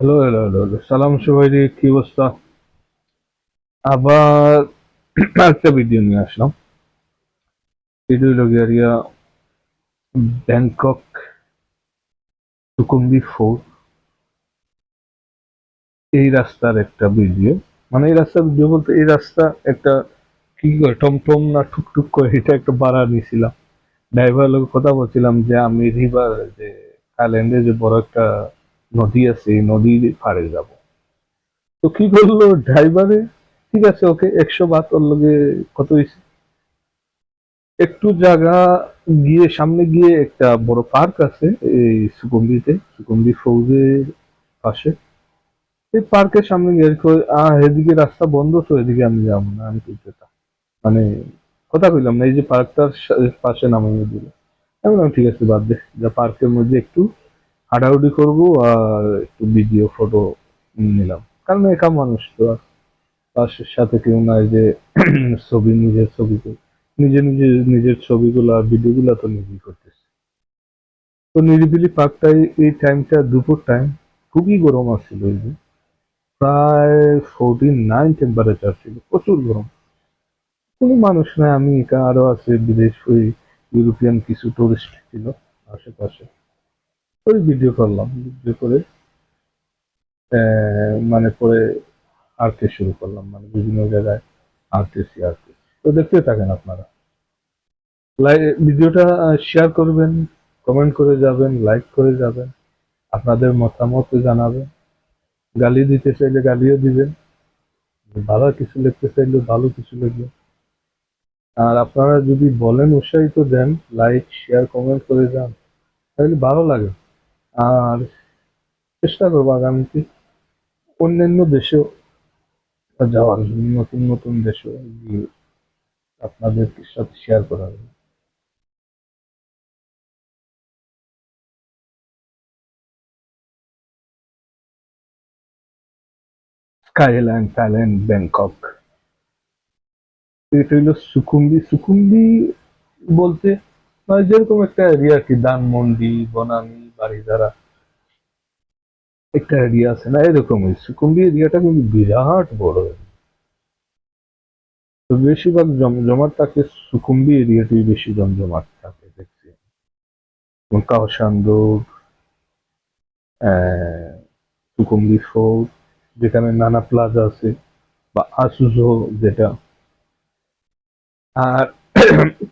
Hello hello hello hello সালাম সবাই কি অবস্থা? আবার একটা ভিডিও নিয়ে আসলাম। ভিডিও হলো ব্যাংকক সুকুম্বি ফোর্ট এই রাস্তার একটা ভিডিও মানে এই রাস্তার ভিডিও বলতে এই রাস্তা একটা কি করে, টমটম না টুকটুক করে এটা একটা ভাড়া নিয়েছিলাম। ড্রাইভার লোক কথা বলছিলাম যে আমি রিভার যে থাইল্যান্ডে যে বড় একটা নদী আছে, নদীর পাড়ে যাব। তো কি করল ড্রাইভারে ঠিক আছে, ওকে একশো বাত, ওর লগে কত হয়েছে? একটু জায়গা গিয়ে, সামনে গিয়ে একটা বড় পার্ক আছে, এই সুকুম্বিতে সুকুম্বি ফৌজের পাশে। এই পার্কের সামনে গিয়ে আহ, এদিকে রাস্তা বন্ধ, তো এদিকে আমি যাব না, আমি তুলতে মানে কথা কইলাম না, এই যে পার্কটার পাশে নামিয়ে দিল। আমি ঠিক আছে, বাদ দে, যা পার্কের মধ্যে একটু হাঁটাহুটি করব আর একটু ভিডিও ফটো নিলাম। কারণ একা মানুষ তো আর। পাশের সাথে কেউ নাই যে ছবি, নিজের ছবি নিজে নিজে, নিজের ছবিগুলা ভিডিওগুলা তো নিজেই করতেছে। তো নিরিবিলি পার্কটাই এই টাইমটা দুপুর টাইম খুবই গরম আসছিল ওই যে প্রায় ফোরটি নাইন টেম্পারেচার ছিল, প্রচুর গরম। কোনো মানুষ নাই, আমি একা, আরও আছে বিদেশ, ওই ইউরোপিয়ান কিছু টুরিস্ট ছিল আশেপাশে। ওই ভিডিও করলাম ভিডিও করে মানে পরে আঁকতে শুরু করলাম মানে বিভিন্ন জায়গায় আঁকতেছি আঁকতেছি তো দেখতে থাকেন আপনারা। ভিডিওটা শেয়ার করবেন কমেন্ট করে যাবেন লাইক করে যাবেন, আপনাদের মতামত জানাবেন। গালি দিতে চাইলে গালিও দিবেন। ভালো কিছু লিখতে চাইলে ভালো কিছু লিখবেন। আর আপনারা যদি বলেন, উৎসাহিত দেন লাইক শেয়ার কমেন্ট করে যান, তাহলে ভালো লাগে। আর চেষ্টা করব আগামীতে অন্যান্য দেশেও যাওয়ার জন্য, নতুন নতুন দেশেও গিয়ে আপনাদের সাথে শেয়ার করার জন্য। স্কাইল্যান্ড থাইল্যান্ড ব্যাংকক এটা হলো সুকুম্বি সুকুম্বি বলতে মানে যেরকম একটা এরিয়া আর কি, ধানমন্ডি, বনানী বাড়িধারা একটা এরিয়া আছে না এরকমই সুকুম্বি এরিয়াটা কিন্তু বিরাট বড়। তো বেশিরভাগ জমজমাট থাকে সুকুম্বি এরিয়াতেই বেশি জমজমাট থাকে, দেখছি। সুকুম্বি ফোর্ট, যেখানে নানা প্লাজা আছে, বা আসুজো যেটা। আর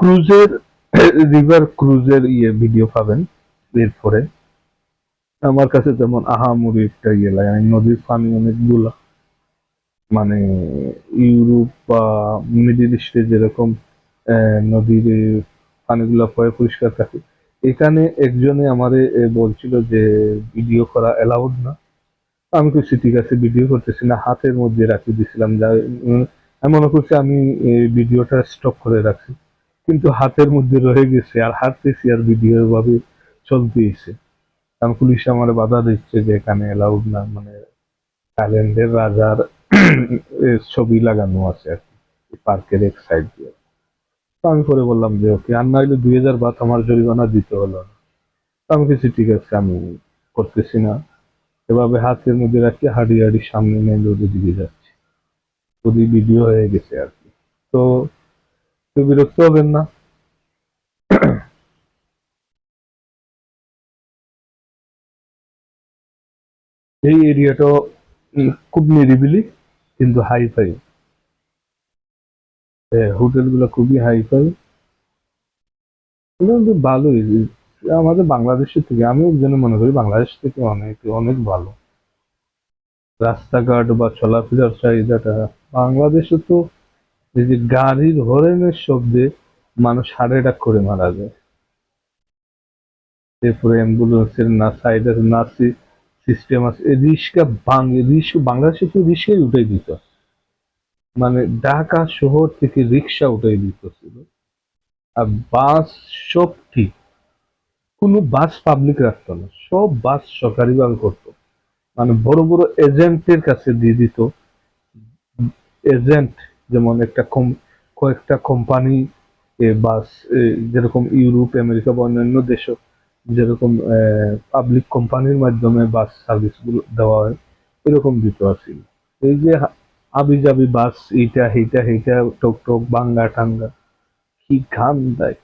ক্রুজের রিভার ক্রুজের ইয়ে ভিডিও পাবেন। এরপরে আমার কাছে যেমন আহামরি একটা ইয়ে লাগে, আমি নদীর পানি অনেকগুলা। মানে ইউরোপ বা মিডিল ইস্টে যেরকম নদীর পানিগুলা পরে পরিষ্কার থাকে। এখানে একজনে আমারে বলছিল যে ভিডিও করা অ্যালাউড না। আমি কিছু ঠিক আছে, ভিডিও করতেছি না, হাতের মধ্যে রাখি দিছিলাম, যা আমি মনে করছি আমি ভিডিওটা স্টপ করে রাখছি। কিন্তু হাতের মধ্যে রয়ে গেছে, আর হাঁটতেছি আর ভিডিও ভাবে চলতেইছে কারণ পুলিশ আমার বাধা দিচ্ছে যে এখানে অ্যালাউড না মানে থাইল্যান্ডের রাজার ছবি লাগানো আছে আর কি, পার্কের এক সাইড দিয়ে। তো আমি পরে বললাম যে ওকে আর নাইলে দুই হাজার বাত আমার জরিমানা দিতে হলো না। তো আমি কিছু ঠিক আছে, আমি করতেছি না। এভাবে হাতের মধ্যে রাখি হাড়ি হাড়ি সামনে নিয়ে রোদে দিকে যাচ্ছে। যদি ভিডিও হয়ে গেছে আর কি। তো বিরক্ত হবেন না। এই এরিয়াটা খুব নিরিবিলি, কিন্তু হাই ফাই হোটেলগুলো খুবই হাই ফাই কিন্তু ভালোই। আমাদের বাংলাদেশের থেকে আমি যেন মনে করি, বাংলাদেশ থেকে অনেক অনেক ভালো। রাস্তাঘাট বা চলাফেরার চাহিদাটা, বাংলাদেশে তো এই যে গাড়ির হরেনের শব্দে মানুষ হার্ট অ্যাটাক করে মারা যায়। এরপরে অ্যাম্বুলেন্সের না সাইডের না সিস্টেম আছে। রিক্সা রিক্সা বাংলাদেশে তো রিক্সাই উঠাই দিত। মানে ঢাকা শহর থেকে রিক্সা উঠাই দিতেছিল আর বাস সব ঠিক কোনো বাস পাবলিক রাখতো না। সব বাস সরকারি সরকারিভাবে করতো। মানে বড় বড় এজেন্টের কাছে দিয়ে দিত। এজেন্ট যেমন একটা কম কয়েকটা কোম্পানি বাস যেরকম ইউরোপ আমেরিকা বা অন্যান্য দেশও যেরকম পাবলিক কোম্পানির মাধ্যমে বাস সার্ভিসগুলো দেওয়া হয়, এরকম দিত আসিল এই যে আবি যাবি বাস এইটা, সেইটা সেইটা টোক টোক বাঙ্গা টাঙ্গা কি ঘাম দেয়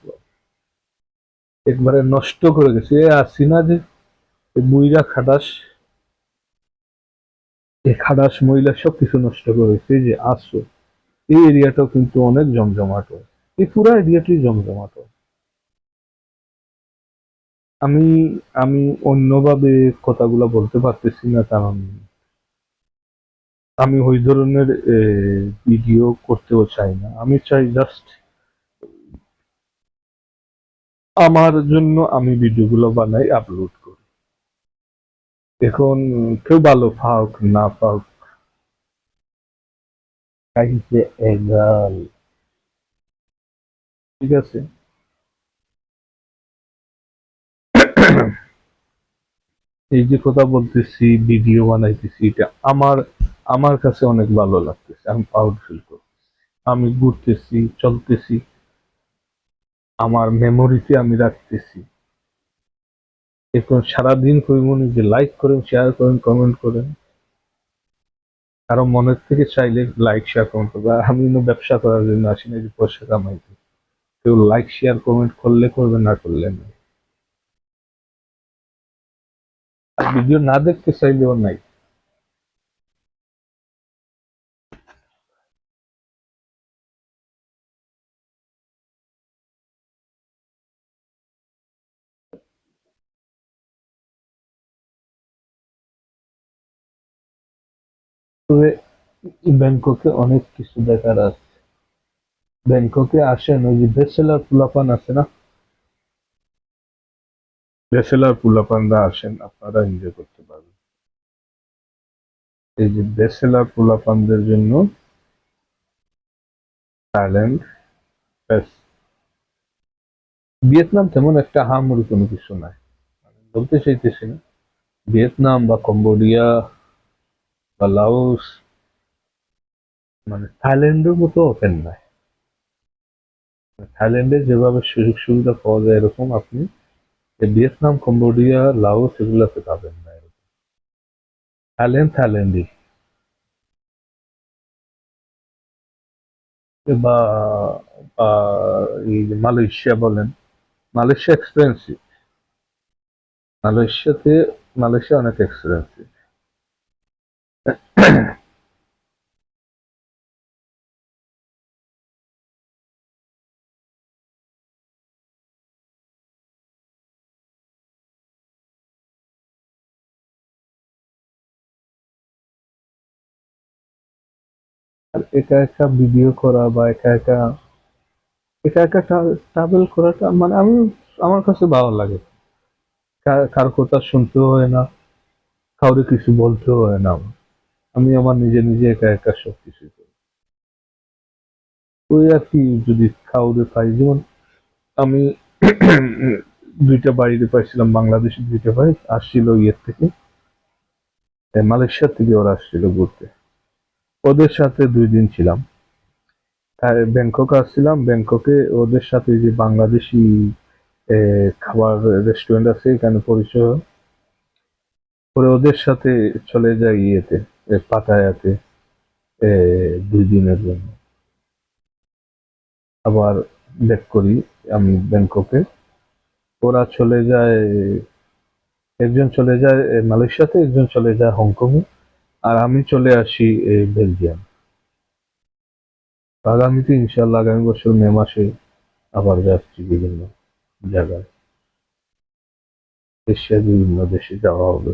একবারে নষ্ট করে গেছে। এ আসি না যে মুইরা খাটাস এই খাটাস মহিলা সব কিছু নষ্ট করেছে এই যে আসো, এই এরিয়াটাও কিন্তু অনেক জমজমাট এই পুরো এরিয়াটাই জমজমাট আমি আমি অন্যভাবে কথাগুলো বলতে পারতেছি না, কারণ আমি ওই ধরনের ভিডিও করতেও চাই না। আমি চাই জাস্ট আমার জন্য আমি ভিডিওগুলো বানাই আপলোড করি। এখন কেউ ভালো পাওক না কাহিতে ঠিক আছে? এই যে কথা বলতেছি ভিডিও বানাইতেছি, এটা আমার আমার কাছে অনেক ভালো লাগতেছে। আমি প্রাউড ফিল করতেছি। আমি ঘুরতেছি, চলতেছি। আমার মেমোরিতে আমি রাখতেছি। এখন সারাদিন কইমনি যে লাইক করেন শেয়ার করেন কমেন্ট করেন। কারও মনের থেকে চাইলে লাইক শেয়ার কমেন্ট করবে। আর আমি ব্যবসা করার জন্য আসি না, যে পয়সা কামাইতে। কেউ লাইক শেয়ার কমেন্ট করলে করবে, না করলে না। আর ভিডিও না দেখতে চাইলেও নাই। ব্যাংককে অনেক কিছু দেখার আছে। ব্যাংককে আসেন, ওই যে বেসেলার পুলাপান আছে না? বেসেলার পুলাপানরা আসেন, আপনারা এনজয় করতে পারবেন। এই যে বেসেলার পুলাপানদের জন্য থাইল্যান্ড ভিয়েতনাম তেমন একটা হামরি কোনো কিছু নাই। মানে বলতে চাইতেছি না। ভিয়েতনাম বা কম্বোডিয়া বা লাউস মানে থাইল্যান্ডের মতো ওপেন নাই। থাইল্যান্ডে যেভাবে সুযোগ সুবিধা পাওয়া যায় এরকম আপনি ভিয়েতনাম, কম্বোডিয়া, লাওস এগুলোতে পাবেন না থাইল্যান্ড বা এই মালয়েশিয়া বলেন, মালয়েশিয়া এক্সপেন্সিভ মালয়েশিয়াতে, মালয়েশিয়া অনেক এক্সপেন্সিভ আর একা একা ভিডিও করা বা একা একা একা একা ট্রাভেল করাটা মানে আমি, আমার কাছে ভালো লাগে। কার কথা শুনতেও হয় না, কাউরে কিছু বলতেও হয় না। আমি আমার নিজে নিজে একা একা সব কিছু করি। ওই আর কি, যদি কাউরে পাই, যেমন আমি দুইটা বাড়িতে পাইছিলাম, বাংলাদেশের দুইটা ভাই আসছিল ইয়ের থেকে মালয়েশিয়ার থেকে ওরা আসছিল ঘুরতে। ওদের সাথে দুই দিন ছিলাম। ব্যাংকক আসছিলাম, ব্যাংককে ওদের সাথে যে বাংলাদেশি খাবার রেস্টুরেন্ট আছে, এখানে পরিচয় পরে ওদের সাথে চলে যাই ইয়েতে পাতায়াতে দুই দিনের জন্য। আবার ব্যাক করি আমি ব্যাংককে। ওরা চলে যায়, একজন চলে যায় মালয়েশিয়াতে, একজন চলে যায় হংকংয়ে। আর আমি চলে আসি বেলজিয়াম। আগামীতে ইনশাল্লাহ আগামী বছর মে মাসে আবার যাচ্ছি বিভিন্ন জায়গায়। এশিয়ার বিভিন্ন দেশে যাওয়া হবে।